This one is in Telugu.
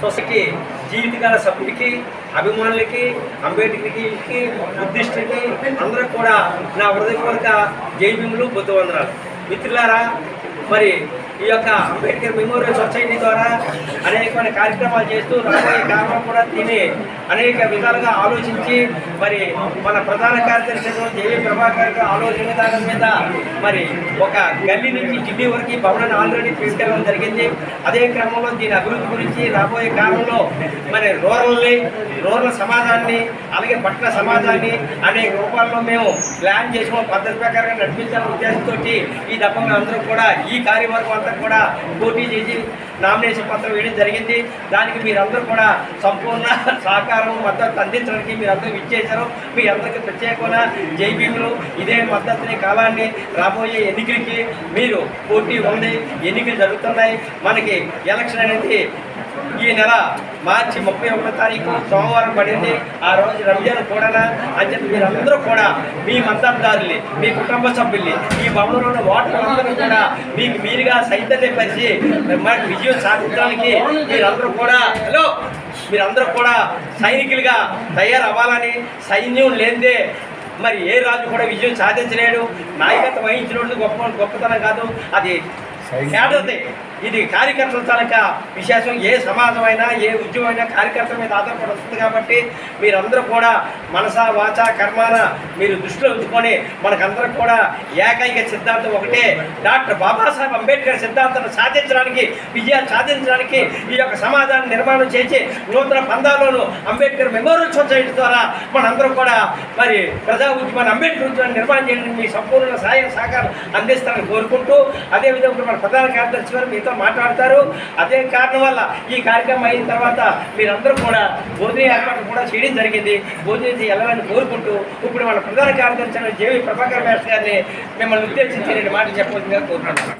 సొసైటీ జీవితకాల సభ్యుడికి అభిమానులకి అంబేద్కర్కి బుద్ధిస్టులకి అందరూ కూడా నా హృదయపూర్వక జైభీములు బుద్ధవందనాలు మిత్రులారా మరి ఈ యొక్క అంబేద్కర్ మెమోరియల్ సొసైటీ ద్వారా అనేకమైన కార్యక్రమాలు చేస్తూ రాబోయే కాలంలో కూడా తిని అనేక విధాలుగా ఆలోచించి మరి మన ప్రధాన కార్యదర్శి జేవి ప్రభాకర్ ఆలోచన విధానం మీద మరి ఒక గల్లీ నుంచి ఢిల్లీ వరకు భవనాన్ని ఆల్రెడీ తీసుకెళ్ళడం జరిగింది. అదే క్రమంలో దీని అభివృద్ధి గురించి రాబోయే కాలంలో మరి రూరల్ని రూరల్ సమాజాన్ని అలాగే పట్టణ సమాజాన్ని అనేక రూపాల్లో మేము ప్లాన్ చేసుకున్న పద్ధతి ప్రకారంగా నడిపించాలనే ఉద్దేశంతో ఈ దప్పంగా అందరూ కూడా ఈ కార్యవర్గం అంతా కూడా పోటీ చేసి నామినేషన్ పత్రం వేయడం జరిగింది. దానికి మీరందరూ కూడా సంపూర్ణ సహకారం మద్దతు అందించడానికి మీరందరూ ఇచ్చేశారు మీ అందరికీ ప్రత్యేకమైన జైబీములు ఇదే మద్దతుని కాలాన్ని రాబోయే ఎన్నికలకి మీరు పోటీ ఉంది. ఎన్నికలు జరుగుతున్నాయి. మనకి ఎలక్షన్ అనేది ఈ నెల మార్చి ముప్పై ఒకటో తారీఖు సోమవారం పడింది. ఆ రోజు రంజాన్ కూడా అని చెప్పి మీరందరూ కూడా మీ మద్దతుదారుల్ని మీ కుటుంబ సభ్యుల్ని ఈ భవనంలో ఉన్న ఓటర్లందరూ కూడా మీకు మీరుగా సైతన్యపరిచి మనకు విజయం సాధించడానికి మీరందరూ కూడా హలో మీరందరూ కూడా సైనికులుగా తయారవ్వాలని సైన్యం లేనిదే మరి ఏ రాజు కూడా విజయం సాధించలేడు. నాయకత్వం వహించిన గొప్ప గొప్పతనం కాదు. అది ఇది కార్యకర్తల తాలూకా విశేషం ఏ సమాజం అయినా ఏ ఉద్యమైనా కార్యకర్తల మీద ఆధారపడి వస్తుంది కాబట్టి మీరందరూ కూడా మనస వాచ కర్మాన మీరు దృష్టిలో ఉంచుకొని మనకందరూ కూడా ఏకైక సిద్ధాంతం ఒకటే. డాక్టర్ బాబాసాహెబ్ అంబేద్కర్ సిద్ధాంతాన్ని సాధించడానికి విజయాలు సాధించడానికి ఈ యొక్క సమాజాన్ని నిర్మాణం చేసి నూతన పందాల్లోనూ అంబేద్కర్ మెమోరియల్ సొసైటీ ద్వారా మనందరం కూడా మరి ప్రజా ఉద్యమాన్ని అంబేద్కర్ ఉద్యమాన్ని నిర్మాణం చేయడానికి మీ సంపూర్ణ సహాయం సహకారం అందిస్తారని కోరుకుంటూ అదేవిధంగా మన ప్రధాన కార్యదర్శి గారు మీతో మాట్లాడతారు. అదే కారణం వల్ల ఈ కార్యక్రమం అయిన తర్వాత మీరందరూ కూడా భోజన ఏర్పాటు కూడా చేయడం జరిగింది. భోజనం వెళ్ళాలని కోరుకుంటూ ఇప్పుడు మన ప్రధాన కార్యదర్శి జేవి ప్రభాకర్ మేస్టర్ గారిని మిమ్మల్ని ఉద్దేశించి రెండు మాటలు చెప్పవలసిందిగా కోరుకుంటున్నాను